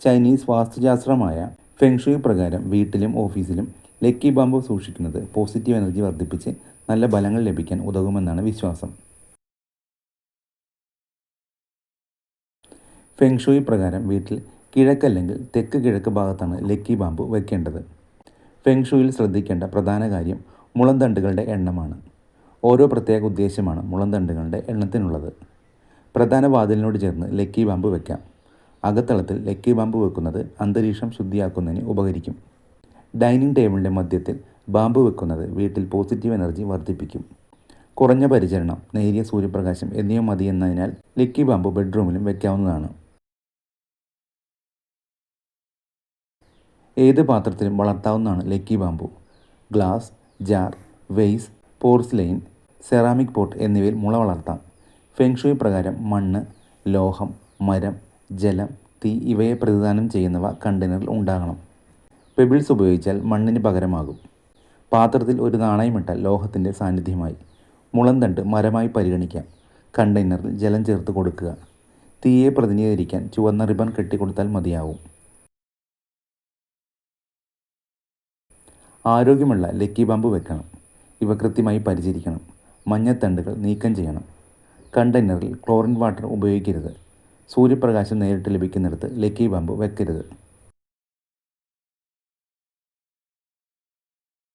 Chinese വാസ്തുശാസ്ത്രമായ feng shui പ്രകാരം വീട്ടിലും ഓഫീസിലും ലക്കി ബാമ്പു സൂക്ഷിക്കുന്നത് പോസിറ്റീവ് എനർജി വർദ്ധിപ്പിച്ച് നല്ല ഫലങ്ങൾ ലഭിക്കാൻ ഉതകുമെന്നാണ് വിശ്വാസം. ഫെങ്ഷുയി പ്രകാരം വീട്ടിൽ കിഴക്കല്ലെങ്കിൽ തെക്ക് കിഴക്ക് ഭാഗത്താണ് ലക്കി ബാമ്പു വെക്കേണ്ടത്. ഫെങ്ഷുയിൽ ശ്രദ്ധിക്കേണ്ട പ്രധാന കാര്യം മുളന്തണ്ടുകളുടെ എണ്ണമാണ്. ഓരോ പ്രത്യേക ഉദ്ദേശമാണ് മുളന്തണ്ടുകളുടെ എണ്ണത്തിനുള്ളത്. പ്രധാന വാതിലിനോട് ചേർന്ന് ലക്കി ബാമ്പ് വെക്കാം. അകത്തളത്തിൽ ലക്കി ബാമ്പ് വെക്കുന്നത് അന്തരീക്ഷം ശുദ്ധിയാക്കുന്നതിന് ഉപകരിക്കും. ഡൈനിങ് ടേബിളിന്റെ മധ്യത്തിൽ ബാമ്പ് വെക്കുന്നത് വീട്ടിൽ പോസിറ്റീവ് എനർജി വർദ്ധിപ്പിക്കും. കുറഞ്ഞ പരിചരണം നേരിയ സൂര്യപ്രകാശം എന്നിവ മതിയെന്നതിനാൽ ലക്കി ബാമ്പ് ബെഡ്റൂമിലും വയ്ക്കാവുന്നതാണ് ഏത് പാത്രത്തിലും വളർത്താവുന്നതാണ് lucky bamboo. Glass jar vase porcelain ceramic pot എന്നിവയിൽ മുള വളർത്താം. ഫെങ്ഷുയി പ്രകാരം മണ്ണ് ലോഹം മരം ജലം തീ ഇവയെ പ്രതിദാനം ചെയ്യുന്നവ കണ്ടെയ്നറിൽ ഉണ്ടാകണം. പെബിൾസ് ഉപയോഗിച്ചാൽ മണ്ണിന് പകരമാകും. പാത്രത്തിൽ ഒരു നാണയമിട്ടാൽ ലോഹത്തിന്റെ സാന്നിധ്യമായി. മുളന്തണ്ട് മരമായി പരിഗണിക്കാം. കണ്ടെയ്നറിൽ ജലം ചേർത്ത് കൊടുക്കുക. തീയെ പ്രതിനിധീകരിക്കാൻ ചുവന്ന റിബൺ കെട്ടിക്കൊടുത്താൽ മതിയാവും. ആരോഗ്യമുള്ള ലക്കി ബാമ്പ് വെക്കണം. ഇവ കൃത്യമായി പരിചരിക്കണം. മഞ്ഞത്തണ്ടുകൾ നീക്കം ചെയ്യണം. കണ്ടെയ്നറിൽ ക്ലോറിൻ വാട്ടർ ഉപയോഗിക്കരുത്. സൂര്യപ്രകാശം നേരിട്ട് ലഭിക്കുന്നിടത്ത് ലക്കി ബാമ്പ് വെക്കരുത്.